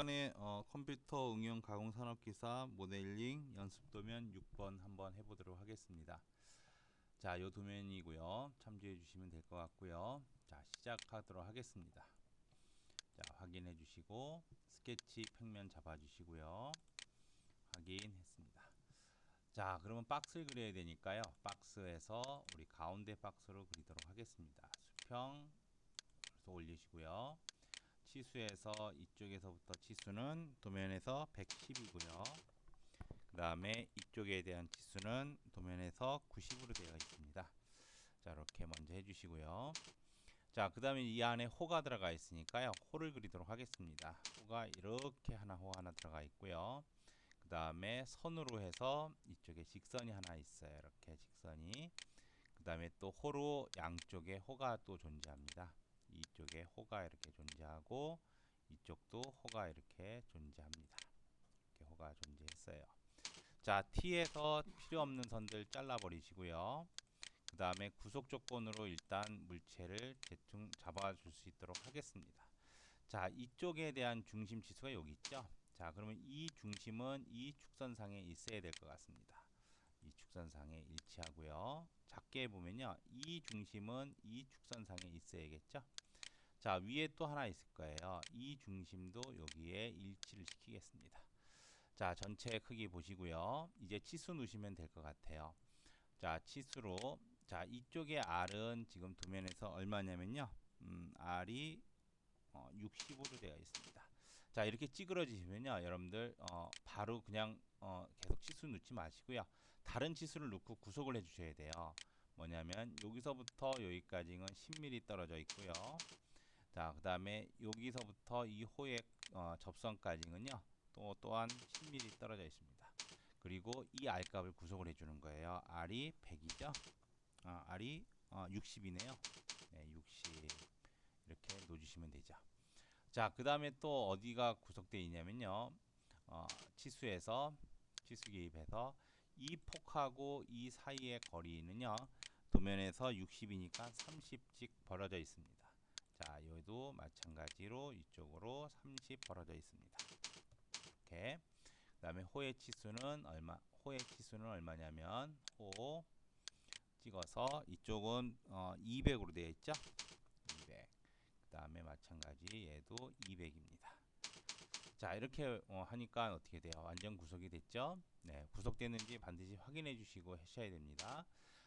이번에 어, 컴퓨터 응용 가공 산업 기사 모델링 연습 도면 6번 한번 해보도록 하겠습니다. 자, 요 도면이고요. 참조해 주시면 될 것 같고요. 자, 시작하도록 하겠습니다. 자, 확인해 주시고 스케치 평면 잡아 주시고요. 확인했습니다. 자, 그러면 박스를 그려야 되니까요. 박스에서 우리 가운데 박스로 그리도록 하겠습니다. 수평 올리시고요. 치수에서 이쪽에서부터 치수는 도면에서 110이고요. 그 다음에 이쪽에 대한 치수는 도면에서 90으로 되어 있습니다. 자 이렇게 먼저 해주시고요. 자그 다음에 이 안에 호가 들어가 있으니까요. 호를 그리도록 하겠습니다. 호가 이렇게 하나 호 하나 들어가 있고요. 그 다음에 선으로 해서 이쪽에 직선이 하나 있어요. 이렇게 직선이 그 다음에 또 호로 양쪽에 호가 또 존재합니다. 이쪽에 호가 이렇게 존재하고 이쪽도 호가 이렇게 존재합니다. 이렇게 호가 존재했어요. 자, T에서 필요 없는 선들 잘라 버리시고요. 그 다음에 구속 조건으로 일단 물체를 대충 잡아줄 수 있도록 하겠습니다. 자, 이쪽에 대한 중심 지수가 여기 있죠. 자, 그러면 이 중심은 이 축선상에 있어야 될 것 같습니다. 이 축선상에 일치하고요. 작게 보면요. 이 중심은 이 축선상에 있어야겠죠. 자 위에 또 하나 있을 거예요. 이 중심도 여기에 일치를 시키겠습니다. 자 전체 크기 보시고요. 이제 치수 넣으시면 될 것 같아요. 자 치수로 자 이쪽에 R은 지금 도면에서 얼마냐면요. 음, R이 어, 60으로 되어 있습니다. 자 이렇게 찌그러지시면요. 여러분들 어, 바로 그냥 어, 계속 치수 넣지 마시고요. 다른 치수를 넣고 구속을 해 주셔야 돼요. 뭐냐면 여기서부터 여기까지는 10mm 떨어져 있고요 자, 그 다음에 여기서부터 이 호의 어, 접선까지는요. 또 또한 10mm 떨어져 있습니다. 그리고 이 R값을 구속을 해주는 거예요. R이 100이죠. 아, R이 어, 60이네요. 네, 60 이렇게 놓주시면 되죠. 자, 그 다음에 또 어디가 구속되어 있냐면요. 어, 치수에서 치수 기입해서 이 폭하고 이 사이의 거리는요. 도면에서 60이니까 30씩 벌어져 있습니다. 자, 여기도 마찬가지로 이쪽으로 30 벌어져 있습니다. 이렇게. 그 다음에 호의 치수는 얼마? 호의 치수는 얼마냐면 호 찍어서 이쪽은 어, 200으로 되어 있죠. 200. 그 다음에 마찬가지 얘도 200입니다. 자, 이렇게 어, 하니까 어떻게 돼요? 완전 구속이 됐죠? 네, 구속됐는지 반드시 확인해 주시고 하셔야 됩니다.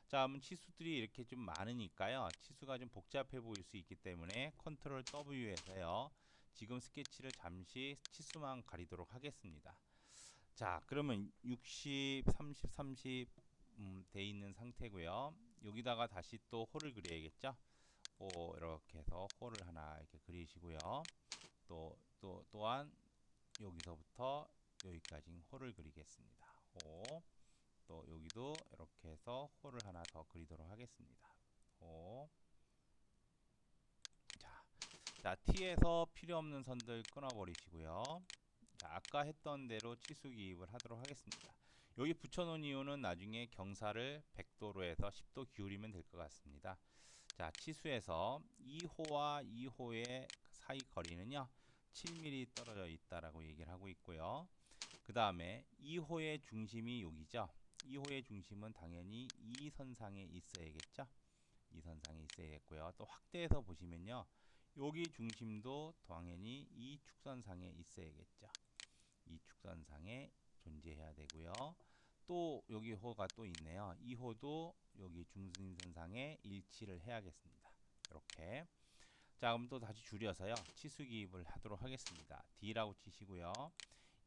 자, 그럼 치수들이 이렇게 좀 많으니까요. 치수가 좀 복잡해 보일 수 있기 때문에 컨트롤 W에서요. 지금 스케치를 잠시 치수만 가리도록 하겠습니다. 자, 그러면 60, 30, 30 음, 돼 있는 상태고요. 여기다가 다시 또 홀을 그려야겠죠? 호 이렇게 해서 홀을 하나 이렇게 그리시고요. 또, 또 또한 여기서부터 여기까지 홀을 그리겠습니다. 호. 또 여기도 이렇게 해서 홀을 하나 더 그리도록 하겠습니다. 호. 자, 자 T에서 필요 없는 선들 끊어버리시고요. 자, 아까 했던 대로 치수 기입을 하도록 하겠습니다. 여기 붙여놓은 이유는 나중에 경사를 100도로 해서 10도 기울이면 될 것 같습니다. 자, 치수에서 2호와 2호의 사이 거리는요. 7mm 떨어져 있다라고 얘기를 하고 있고요. 그 다음에 2호의 중심이 여기죠. 2호의 중심은 당연히 이 선상에 있어야겠죠. 이 선상에 있어야겠고요. 또 확대해서 보시면요. 여기 중심도 당연히 이 축선상에 있어야겠죠. 이 축선상에 존재해야 되고요. 또 여기 호가 또 있네요. 이 호도 여기 중심선상에 일치를 해야겠습니다. 이렇게 자 그럼 또 다시 줄여서요. 치수 기입을 하도록 하겠습니다. D라고 치시고요.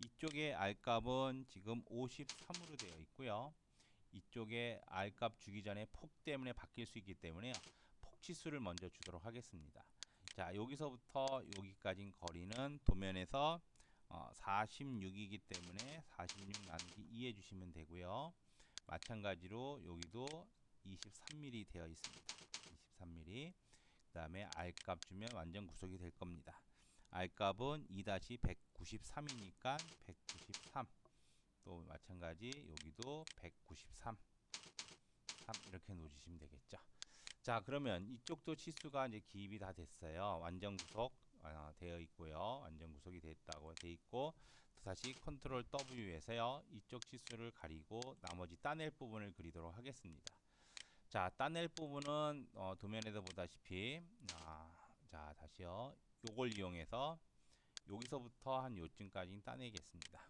이쪽에 R값은 지금 53으로 되어 있고요. 이쪽에 R값 주기 전에 폭 때문에 바뀔 수 있기 때문에 폭치수를 먼저 주도록 하겠습니다. 자 여기서부터 여기까지 거리는 도면에서 어, 46이기 때문에 46 나누기 2 해주시면 되고요. 마찬가지로 여기도 23mm 되어 있습니다. 23mm 그 다음에 R값 주면 완전 구속이 될 겁니다. R값은 2-193이니까 193. 또 마찬가지 여기도 193. 3 이렇게 놓으시면 되겠죠. 자, 그러면 이쪽도 치수가 이제 기입이 다 됐어요. 완전 구속 어, 되어 있고요. 완전 구속이 됐다고 돼 있고 또 다시 컨트롤 W에서요. 이쪽 치수를 가리고 나머지 따낼 부분을 그리도록 하겠습니다. 자, 따낼 부분은 어, 도면에서 보다시피 아, 자, 다시요. 요걸 이용해서 여기서부터 한 요쯤까지 따내겠습니다.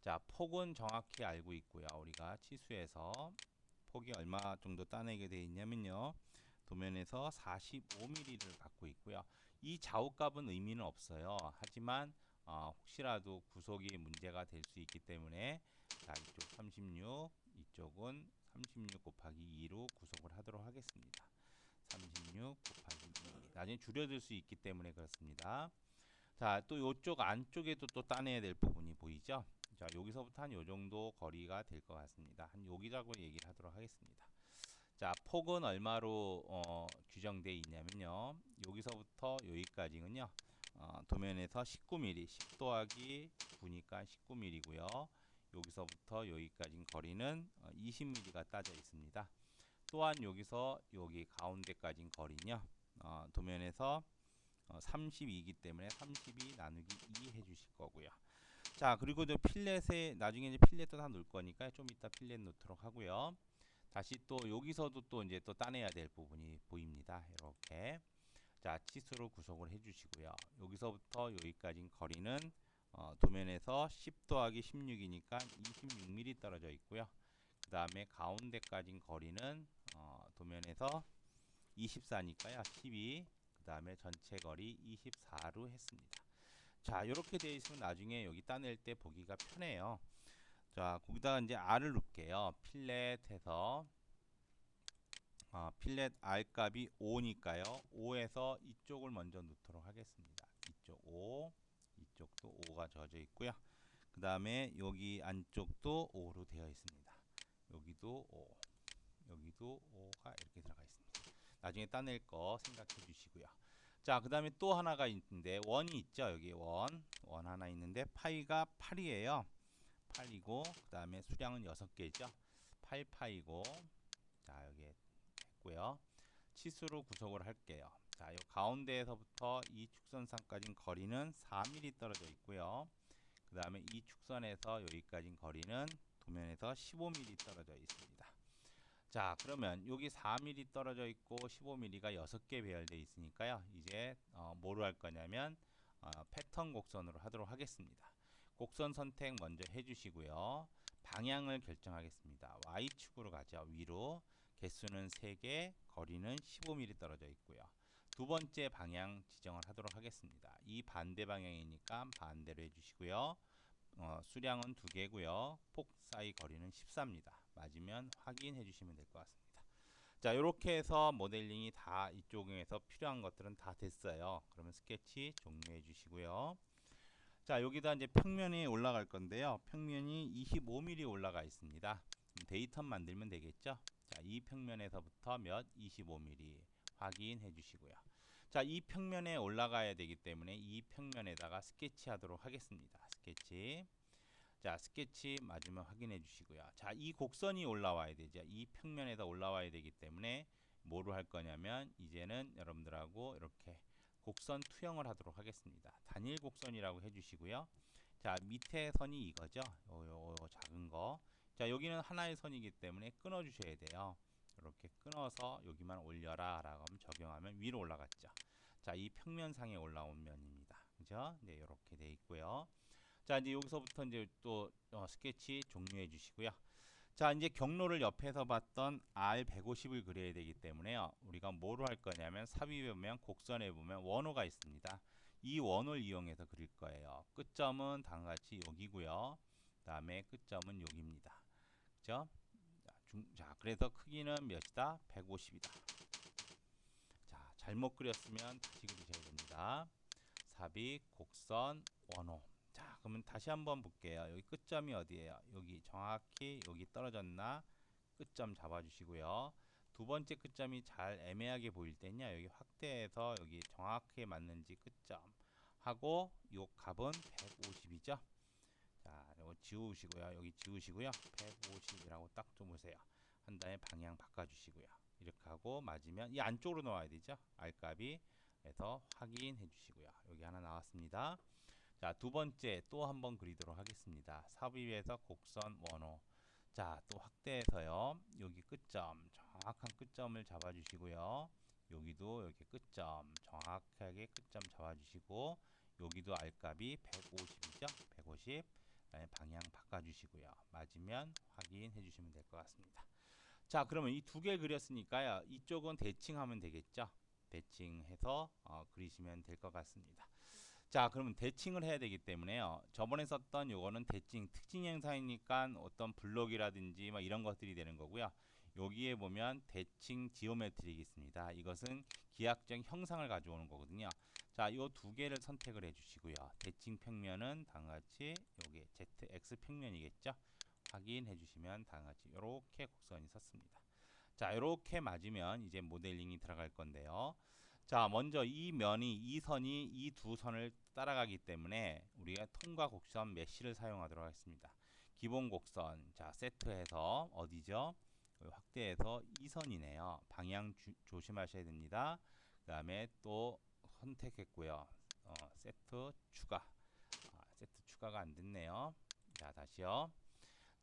자, 폭은 정확히 알고 있고요. 우리가 치수에서 폭이 얼마 정도 따내게 되어 있냐면요. 도면에서 45mm를 갖고 있고요. 이 좌우값은 의미는 없어요. 하지만 어, 혹시라도 구속이 문제가 될 수 있기 때문에 자, 이쪽 36, 이쪽은 36 곱하기 2로 구속을 하도록 하겠습니다. 36 곱하기 2. 나중에 줄여들 수 있기 때문에 그렇습니다. 자, 또 이쪽 안쪽에도 또 따내야 될 부분이 보이죠? 자, 여기서부터 한 요 정도 거리가 될 것 같습니다. 한 여기라고 얘기를 하도록 하겠습니다. 자, 폭은 얼마로 어, 규정되어 있냐면요. 여기서부터 여기까지는요. 어, 도면에서 19mm, 10 더하기 9니까 19mm고요. 여기서부터 여기까지 거리는 20mm가 어, 따져 있습니다. 또한 여기서 여기 가운데까지 거리는요. 어, 도면에서 어, 32이기 때문에 32 나누기 2 해주실 거고요. 자 그리고 저 필렛에 나중에 이제 필렛도 다 놓을 거니까 좀 이따 필렛 놓도록 하고요. 다시 또 여기서도 또 이제 또 따내야 될 부분이 보입니다. 이렇게 자 치수로 구속을 해주시고요. 여기서부터 여기까지 거리는 어, 도면에서 10 더하기 16이니까 26mm 떨어져 있고요. 그 다음에 가운데까지 거리는 어, 도면에서 24니까요. 12. 그 다음에 전체 거리 24로 했습니다. 자, 이렇게 되어 있으면 나중에 여기 따낼 때 보기가 편해요. 자, 거기다가 이제 R을 놓을게요. 필렛해서 어, 필렛 R 값이 5니까요. 5에서 이쪽을 먼저 놓도록 하겠습니다. 이쪽 5, 이쪽도 5가 젖어 있고요. 그 다음에 여기 안쪽도 5로 되어 있습니다. 여기도 5, 여기도 5가 이렇게 들어가 있습니다. 나중에 따낼 거 생각해 주시고요. 자, 그 다음에 또 하나가 있는데 원이 있죠. 여기 원, 원 하나 있는데 파이가 8이에요. 8이고 그 다음에 수량은 6개죠. 8파이고 자, 여기 했고요. 치수로 구속을 할게요. 자, 이 가운데에서부터 이 축선상까지 거리는 4mm 떨어져 있고요. 그 다음에 이 축선에서 여기까지 거리는 도면에서 15mm 떨어져 있습니다. 자 그러면 여기 4mm 떨어져 있고 15mm가 6개 배열되어 있으니까요. 이제 어, 뭐로 할 거냐면 어, 패턴 곡선으로 하도록 하겠습니다. 곡선 선택 먼저 해주시고요. 방향을 결정하겠습니다. Y축으로 가죠. 위로 개수는 3개, 거리는 15mm 떨어져 있고요. 두 번째 방향 지정을 하도록 하겠습니다. 이 반대 방향이니까 반대로 해주시고요. 어, 수량은 두 개고요. 폭 사이 거리는 14입니다. 맞으면 확인해 주시면 될 것 같습니다. 자 이렇게 해서 모델링이 다 이쪽에서 필요한 것들은 다 됐어요. 그러면 스케치 종료해 주시고요. 자 여기다 이제 평면이 올라갈 건데요. 평면이 25mm 올라가 있습니다. 데이터 만들면 되겠죠. 자이 평면에서부터 몇 25mm 확인해 주시고요. 자 이 평면에 올라가야 되기 때문에 이 평면에다가 스케치 하도록 하겠습니다. 스케치 자 스케치 맞으면 확인해 주시고요. 자 이 곡선이 올라와야 되죠. 이 평면에다 올라와야 되기 때문에 뭐로 할 거냐면 이제는 여러분들하고 이렇게 곡선 투영을 하도록 하겠습니다. 단일 곡선이라고 해 주시고요. 자 밑에 선이 이거죠. 요, 요, 요 작은 거자 여기는 하나의 선이기 때문에 끊어 주셔야 돼요. 이렇게 끊어서 여기만 올려라 라고 하면 적용하면 위로 올라갔죠. 자 이 평면상에 올라온 면입니다. 그죠? 네 이렇게 돼 있고요 자 이제 여기서부터 이제 또 어, 스케치 종료해 주시고요. 자 이제 경로를 옆에서 봤던 R150을 그려야 되기 때문에요. 우리가 뭐로 할 거냐면 삽입에 보면 곡선에 보면 원호가 있습니다. 이 원호를 이용해서 그릴 거예요. 끝점은 다음같이 여기고요. 다음에 끝점은 여기입니다. 그죠? 자, 그래서 크기는 몇이다? 150이다. 자 잘못 그렸으면 다시 그리셔야 됩니다. 삽입, 곡선, 원호 자 그러면 다시 한번 볼게요. 여기 끝점이 어디에요? 여기 정확히 여기 떨어졌나? 끝점 잡아 주시고요. 두 번째 끝점이 잘 애매하게 보일 때냐? 여기 확대해서 여기 정확히 맞는지 끝점 하고 요 값은 150이죠? 자 이거 지우시고요. 여기 지우시고요. 150이라고 딱좀 보세요. 한 다음에 방향 바꿔 주시고요. 이렇게 하고 맞으면 이 안쪽으로 넣어야 되죠? R값이. 해서 확인해 주시고요. 여기 하나 나왔습니다. 자, 두 번째 또 한번 그리도록 하겠습니다. 삽입에서 곡선 원호. 자, 또 확대해서요. 여기 끝점, 정확한 끝점을 잡아 주시고요. 여기도 여기 끝점, 정확하게 끝점 잡아 주시고 여기도 R값이 150이죠. 150. 그다음에 방향 바꿔 주시고요. 맞으면 확인해 주시면 될 것 같습니다. 자, 그러면 이 두 개 그렸으니까요. 이쪽은 대칭하면 되겠죠. 대칭해서 어, 그리시면 될 것 같습니다. 자, 그러면 대칭을 해야 되기 때문에요. 저번에 썼던 요거는 대칭 특징 형상이니까 어떤 블록이라든지 막 이런 것들이 되는 거고요. 여기에 보면 대칭 지오메트릭이 있습니다. 이것은 기하적 형상을 가져오는 거거든요. 자, 요 두 개를 선택을 해 주시고요. 대칭 평면은 다음과 같이 요게 ZX 평면이겠죠? 확인해 주시면 다음과 같이 이렇게 곡선이 섰습니다. 자, 이렇게 맞으면 이제 모델링이 들어갈 건데요. 자, 먼저 이 면이 이 선이 이 두 선을 따라가기 때문에 우리가 통과 곡선 메쉬를 사용하도록 하겠습니다. 기본 곡선 자 세트해서 어디죠? 확대해서 이 선이네요. 방향 주, 조심하셔야 됩니다. 그 다음에 또 선택했고요. 어, 세트 추가 아, 세트 추가가 안 됐네요. 자 다시요.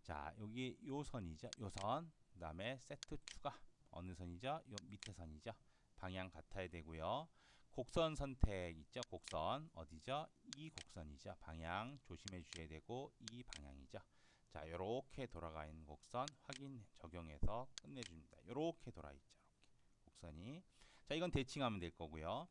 자 여기 요 선이죠. 요 선. 그 다음에 세트 추가 어느 선이죠? 요 밑에 선이죠. 방향 같아야 되고요. 곡선 선택 있죠? 곡선 어디죠? 이 곡선이죠. 방향 조심해 주셔야 되고 이 방향이죠. 자, 이렇게 돌아가 있는 곡선 확인 적용해서 끝내줍니다. 이렇게 돌아 있죠. 이렇게 곡선이. 자, 이건 대칭하면 될 거고요.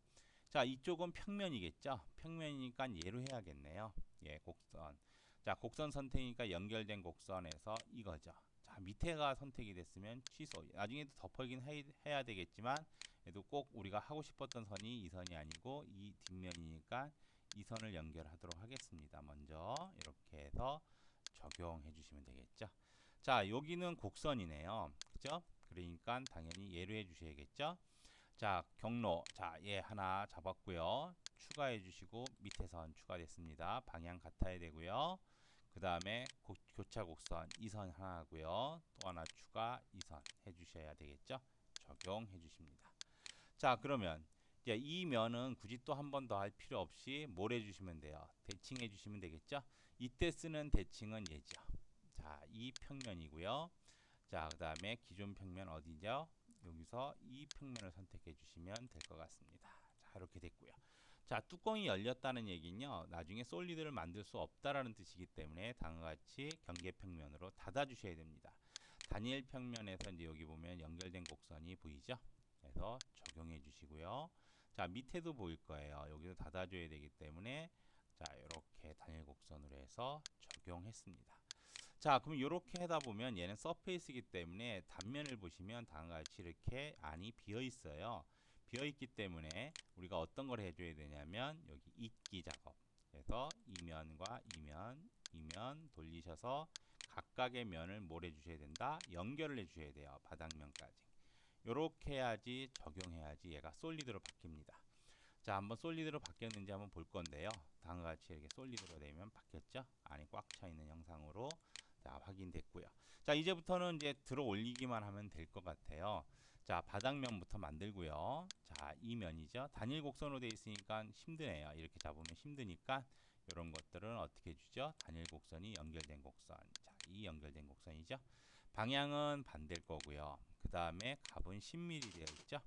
자, 이쪽은 평면이겠죠. 평면이니까 얘로 해야겠네요. 예, 곡선. 자, 곡선 선택이니까 연결된 곡선에서 이거죠. 자, 밑에가 선택이 됐으면 취소. 나중에도 덮어긴 해야 되겠지만 그래도 꼭 우리가 하고 싶었던 선이 이 선이 아니고 이 뒷면이니까 이 선을 연결하도록 하겠습니다. 먼저 이렇게 해서 적용해 주시면 되겠죠. 자, 여기는 곡선이네요. 그죠? 그러니까 당연히 예로 해 주셔야겠죠. 자, 경로. 자, 얘 하나 잡았고요. 추가해 주시고 밑에 선 추가됐습니다. 방향 같아야 되고요. 그 다음에 교차 곡선 이선 하나 하고요. 또 하나 추가 이선 해주셔야 되겠죠. 적용해 주십니다. 자 그러면 이제 이 면은 굳이 또 한 번 더 할 필요 없이 뭘 해주시면 돼요. 대칭 해 주시면 되겠죠. 이때 쓰는 대칭은 얘죠. 자, 이 평면이고요. 자, 그 다음에 기존 평면 어디죠? 여기서 이 평면을 선택해 주시면 될 것 같습니다. 자, 이렇게 됐고요. 자, 뚜껑이 열렸다는 얘기는요. 나중에 솔리드를 만들 수 없다라는 뜻이기 때문에 다음과 같이 경계 평면으로 닫아 주셔야 됩니다. 단일 평면에서 이제 여기 보면 연결된 곡선이 보이죠? 그래서 적용해 주시고요. 자, 밑에도 보일 거예요. 여기도 닫아 줘야 되기 때문에 자, 이렇게 단일 곡선으로 해서 적용했습니다. 자, 그럼 이렇게 하다 보면 얘는 서페이스이기 때문에 단면을 보시면 다음과 같이 이렇게 안이 비어 있어요. 비어 있기 때문에 우리가 어떤 걸 해줘야 되냐면 여기 잊기 작업. 그래서 이면과 이면, 이면 돌리셔서 각각의 면을 뭘 해주셔야 된다? 연결을 해주셔야 돼요. 바닥면까지. 이렇게 해야지 적용해야지 얘가 솔리드로 바뀝니다. 자, 한번 솔리드로 바뀌었는지 한번 볼 건데요. 다음과 같이 이렇게 솔리드로 되면 바뀌었죠? 안이 꽉 차 있는 형상으로 자, 확인됐고요. 자, 이제부터는 이제 들어 올리기만 하면 될 것 같아요. 자, 바닥면부터 만들고요. 자, 이 면이죠. 단일 곡선으로 되어 있으니까 힘드네요. 이렇게 잡으면 힘드니까 이런 것들은 어떻게 해주죠? 단일 곡선이 연결된 곡선. 자, 이 연결된 곡선이죠. 방향은 반대일 거고요. 그 다음에 값은 10mm 되어 있죠.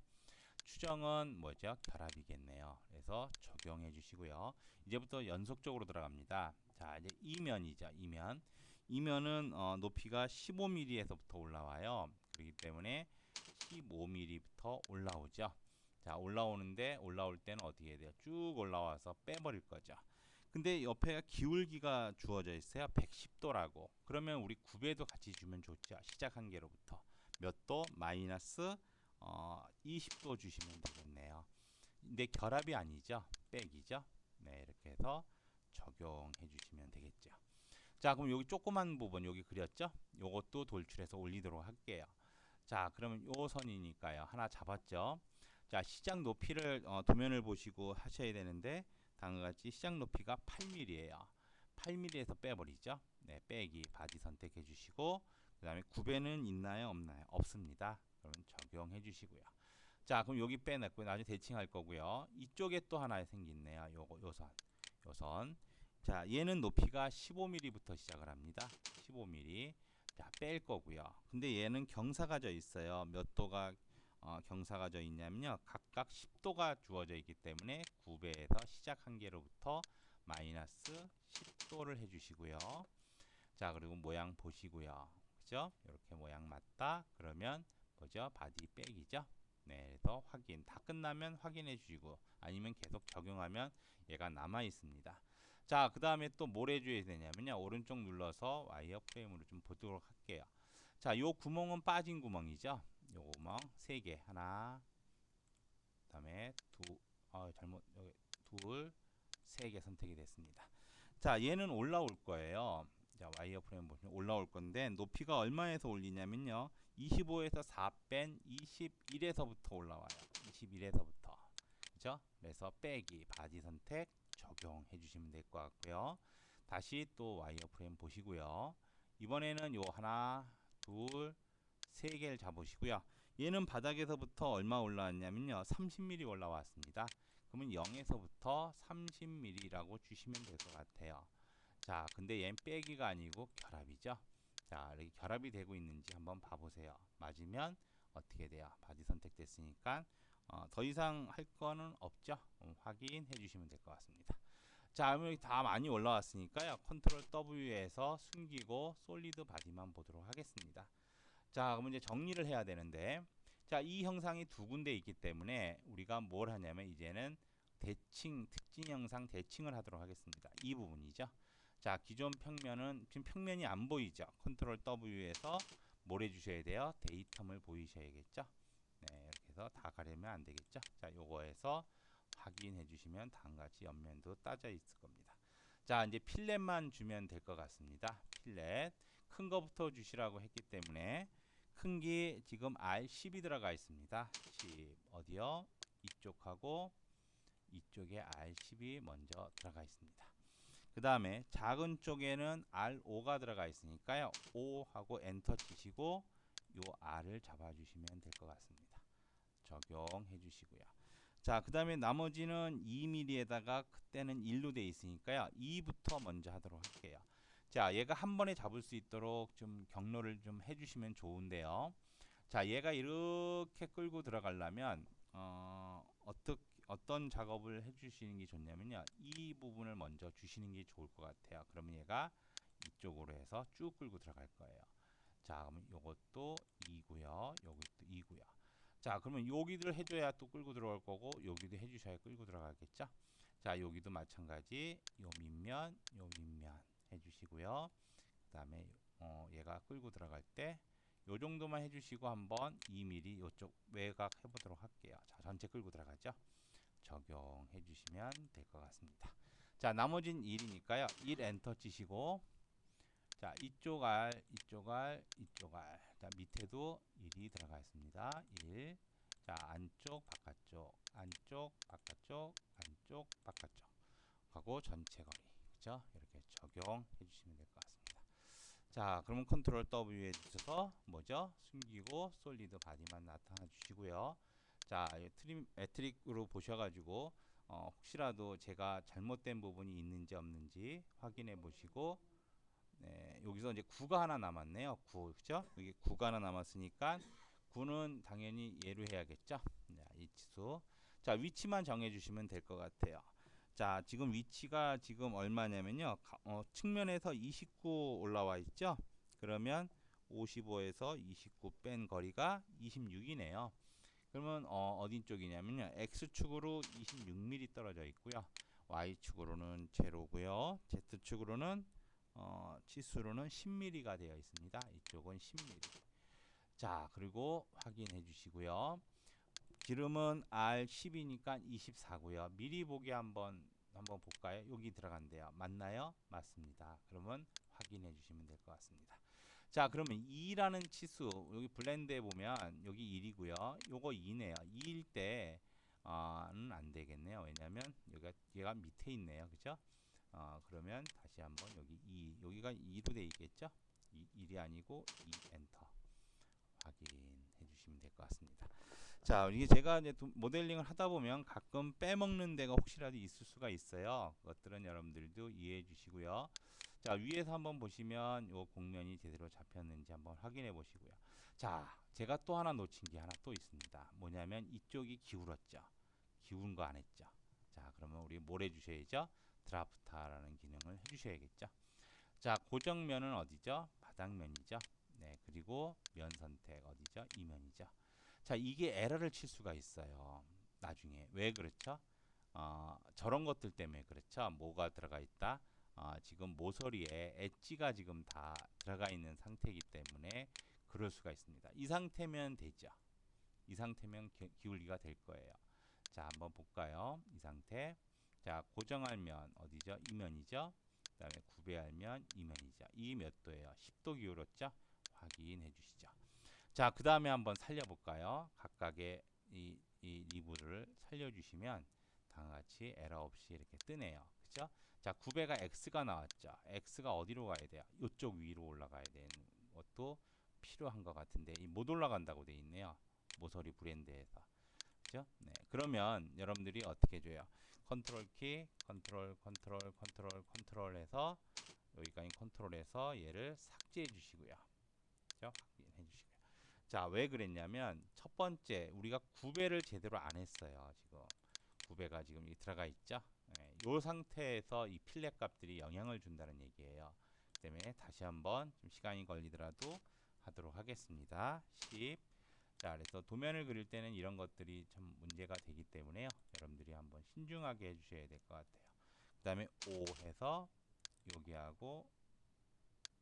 추정은 뭐죠? 결합이겠네요. 그래서 적용해 주시고요. 이제부터 연속적으로 들어갑니다. 자, 이제 이면이죠. 이면. 이면은 어, 높이가 15mm에서부터 올라와요. 그렇기 때문에 15mm부터 올라오죠. 자, 올라오는데 올라올 때는 어떻게 해야 돼요? 쭉 올라와서 빼버릴 거죠. 근데 옆에 기울기가 주어져 있어요. 110도라고. 그러면 우리 9배도 같이 주면 좋죠. 시작 한계로부터. 몇 도? 마이너스 어, 20도 주시면 되겠네요. 근데 결합이 아니죠. 빼기죠. 네, 이렇게 해서 적용해 주시면 되겠죠. 자, 그럼 여기 조그만 부분 여기 그렸죠? 요것도 돌출해서 올리도록 할게요. 자, 그러면 요 선이니까요. 하나 잡았죠? 자, 시작 높이를 어, 도면을 보시고 하셔야 되는데 다음과 같이 시작 높이가 8mm예요. 8mm에서 빼버리죠. 네, 빼기 바디 선택해 주시고 그 다음에 9배는 있나요? 없나요? 없습니다. 그러면 적용해 주시고요. 자, 그럼 여기 빼냈고 나중에 대칭할 거고요. 이쪽에 또 하나 생기네요. 요거 요선. 요선. 자, 얘는 높이가 15mm부터 시작을 합니다. 15mm. 자, 뺄 거고요. 근데 얘는 경사가 져 있어요. 몇 도가 어, 경사가 져 있냐면요. 각각 10도가 주어져 있기 때문에 9배에서 시작 한계로부터 마이너스 10도를 해주시고요. 자, 그리고 모양 보시고요. 그죠? 이렇게 모양 맞다. 그러면 뭐죠? 바디 백이죠. 네, 그래서 확인. 다 끝나면 확인해 주시고 아니면 계속 적용하면 얘가 남아 있습니다. 자, 그 다음에 또 뭘 해줘야 되냐면요. 오른쪽 눌러서 와이어 프레임으로 좀 보도록 할게요. 자, 요 구멍은 빠진 구멍이죠. 요 구멍 세 개. 하나, 그 다음에 두, 어, 잘못, 여기 둘, 세 개 선택이 됐습니다. 자, 얘는 올라올 거예요. 자, 와이어 프레임 보시면 올라올 건데 높이가 얼마에서 올리냐면요. 25에서 4 뺀 21에서부터 올라와요. 21에서부터. 그죠? 그래서 빼기, 바디 선택, 적용해 주시면 될 것 같고요. 다시 또 와이어 프레임 보시고요. 이번에는 요 하나, 둘, 세 개를 잡으시고요. 얘는 바닥에서부터 얼마 올라왔냐면요. 30mm 올라왔습니다. 그러면 0에서부터 30mm라고 주시면 될 것 같아요. 자, 근데 얘는 빼기가 아니고 결합이죠. 자, 이렇게 결합이 되고 있는지 한번 봐보세요. 맞으면 어떻게 돼요? 바디 선택됐으니까 어, 더 이상 할 거는 없죠. 음, 확인해 주시면 될 것 같습니다. 자, 여기 다 많이 올라왔으니까요. 컨트롤 W에서 숨기고 솔리드 바디만 보도록 하겠습니다. 자, 그러면 이제 정리를 해야 되는데 자, 이 형상이 두 군데 있기 때문에 우리가 뭘 하냐면 이제는 대칭, 특징 형상 대칭을 하도록 하겠습니다. 이 부분이죠. 자, 기존 평면은 지금 평면이 안 보이죠. 컨트롤 W에서 뭘 해주셔야 돼요? 데이텀을 보이셔야겠죠. 네, 이렇게 해서 다 가려면 안 되겠죠. 자, 요거에서 확인해 주시면 다음같이 옆면도 따져 있을 겁니다. 자, 이제 필렛만 주면 될 것 같습니다. 필렛 큰 거부터 주시라고 했기 때문에 큰 게 지금 R10이 들어가 있습니다. 10 어디요? 이쪽하고 이쪽에 R10이 먼저 들어가 있습니다. 그 다음에 작은 쪽에는 R5가 들어가 있으니까요. 5하고 엔터 치시고 요 R을 잡아주시면 될 것 같습니다. 적용해 주시고요. 자, 그 다음에 나머지는 2mm에다가 그때는 1로 돼 있으니까요. 2부터 먼저 하도록 할게요. 자, 얘가 한 번에 잡을 수 있도록 좀 경로를 좀 해주시면 좋은데요. 자, 얘가 이렇게 끌고 들어가려면 어, 어떻게 어떤 작업을 해주시는 게 좋냐면요. 이 부분을 먼저 주시는 게 좋을 것 같아요. 그러면 얘가 이쪽으로 해서 쭉 끌고 들어갈 거예요. 자, 그러면 요것도 2고요. 요것도 2고요. 자, 그러면 여기를 해줘야 또 끌고 들어갈 거고 여기도 해주셔야 끌고 들어가겠죠. 자, 여기도 마찬가지. 요 밑면, 요 밑면 해주시고요. 그 다음에 어, 얘가 끌고 들어갈 때요 정도만 해주시고 한번 2mm 요쪽 외곽 해보도록 할게요. 자, 전체 끌고 들어가죠. 적용해 주시면 될 것 같습니다. 자, 나머진 1이니까요. 1 엔터 치시고 자, 이쪽 알, 이쪽 알, 이쪽 알. 자, 밑에도 1이 들어가 있습니다. 1. 자, 안쪽, 바깥쪽, 안쪽, 바깥쪽, 안쪽, 바깥쪽. 하고 전체 거리. 그죠? 이렇게 적용해 주시면 될 것 같습니다. 자, 그러면 컨트롤 W에 주셔서 뭐죠? 숨기고 솔리드 바디만 나타나 주시고요. 자, 트림 매트릭으로 보셔가지고 어, 혹시라도 제가 잘못된 부분이 있는지 없는지 확인해 보시고 네, 여기서 이제 9가 하나 남았네요. 9, 그죠? 여기 9가 하나 남았으니까 9는 당연히 예로 해야겠죠? 네, 이 치수. 자, 위치만 정해 주시면 될 것 같아요. 자, 지금 위치가 지금 얼마냐면요. 어, 측면에서 29 올라와 있죠? 그러면 55에서 29 뺀 거리가 26이네요. 그러면 어, 어딘 쪽이냐면요. X축으로 26mm 떨어져 있고요. Y축으로는 제로고요. Z축으로는 어, 치수로는 10mm가 되어 있습니다. 이쪽은 10mm. 자, 그리고 확인해 주시고요. 기름은 R10이니까 24고요. 미리 보기 한번 한번 볼까요? 여기 들어간대요. 맞나요? 맞습니다. 그러면 확인해 주시면 될 것 같습니다. 자, 그러면 2라는 치수 여기 블렌드에 보면 여기 1이고요. 요거 2네요. 2일 때는 어, 안 되겠네요. 왜냐면 여기가 얘가 밑에 있네요. 그죠? 어, 그러면 다시 한번 여기 2 여기가 2로 돼 있겠죠? 2, 1이 아니고 2 엔터 확인해 주시면 될 것 같습니다. 자, 이게 제가 이제 도- 모델링을 하다 보면 가끔 빼먹는 데가 혹시라도 있을 수가 있어요. 그것들은 여러분들도 이해해 주시고요. 자, 위에서 한번 보시면 요 공면이 제대로 잡혔는지 한번 확인해 보시고요. 자, 제가 또 하나 놓친 게 하나 또 있습니다. 뭐냐면 이쪽이 기울었죠. 기운 거 안 했죠. 자, 그러면 우리 뭘 해주셔야죠? 드라프타라는 기능을 해주셔야겠죠. 자, 고정면은 어디죠? 바닥면이죠. 네, 그리고 면 선택 어디죠? 이면이죠. 자, 이게 에러를 칠 수가 있어요. 나중에 왜 그렇죠? 어, 저런 것들 때문에 그렇죠. 뭐가 들어가 있다? 어, 지금 모서리에 엣지가 지금 다 들어가 있는 상태이기 때문에 그럴 수가 있습니다. 이 상태면 되죠. 이 상태면 기, 기울기가 될 거예요. 자, 한번 볼까요? 이 상태. 자, 고정할 면 어디죠? 이면이죠. 그 다음에 구배할 면 이면이죠. 이 몇 도예요? 10도 기울었죠? 확인해 주시죠. 자, 그 다음에 한번 살려 볼까요? 각각의 이, 이 리브를 살려 주시면 다음과 같이 에러 없이 이렇게 뜨네요. 그죠? 자, 9배가 x가 나왔죠. x가 어디로 가야 돼요? 이쪽 위로 올라가야 되는 것도 필요한 것 같은데 이 못 올라간다고 돼 있네요. 모서리 브랜드에서. 그죠? 네. 그러면 여러분들이 어떻게 해줘요? 컨트롤 키, 컨트롤, 컨트롤, 컨트롤, 컨트롤 해서 여기까지 컨트롤해서 얘를 삭제해 주시고요. 그죠? 확인해 주시고요. 자, 왜 그랬냐면 첫 번째 우리가 구배를 제대로 안 했어요. 지금 구배가 지금 여기 들어가 있죠. 네, 이 상태에서 이 필렛 값들이 영향을 준다는 얘기예요. 그 때문에 다시 한번 좀 시간이 걸리더라도 하도록 하겠습니다. 10. 자, 그래서 도면을 그릴 때는 이런 것들이 참 문제가 되기 때문에요. 여러분들이 한번 신중하게 해주셔야 될 것 같아요. 그 다음에 5 해서 여기하고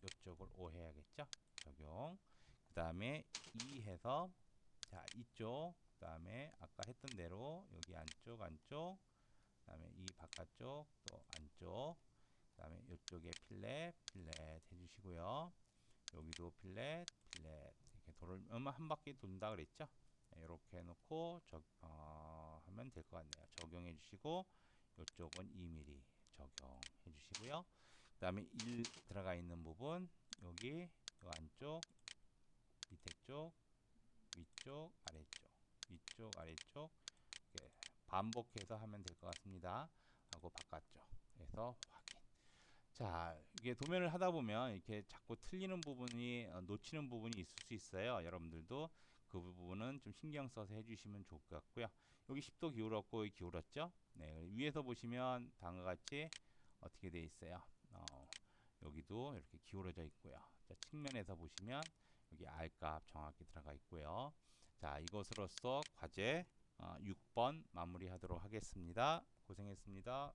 이쪽을 5 해야겠죠? 적용. 그 다음에 2 해서 자 이쪽 그 다음에 아까 했던 대로 여기 안쪽 안쪽 그 다음에 이 바깥쪽 또 안쪽 그 다음에 이쪽에 필렛 필렛 해주시고요. 여기도 필렛 필렛. 이렇게 돌면 한 바퀴 돈다 그랬죠? 이렇게 해놓고 적, 어, 하면 될 것 같네요. 적용해 주시고 이쪽은 2mm 적용해 주시고요. 그 다음에 1 들어가 있는 부분 여기 요 안쪽 밑에 쪽 위쪽 아래쪽. 위쪽 아래쪽 반복해서 하면 될 것 같습니다. 하고 바깥쪽에서 확인. 자 이게 도면을 하다 보면 이렇게 자꾸 틀리는 부분이 어, 놓치는 부분이 있을 수 있어요. 여러분들도 그 부분은 좀 신경 써서 해주시면 좋을 것 같고요. 여기 10도 기울었고 기울었죠? 네 위에서 보시면 다음과 같이 어떻게 돼 있어요? 어, 여기도 이렇게 기울어져 있고요. 자, 측면에서 보시면 여기 R값 정확히 들어가 있고요. 자, 이것으로써 과제 어, 6번 마무리하도록 하겠습니다. 고생했습니다.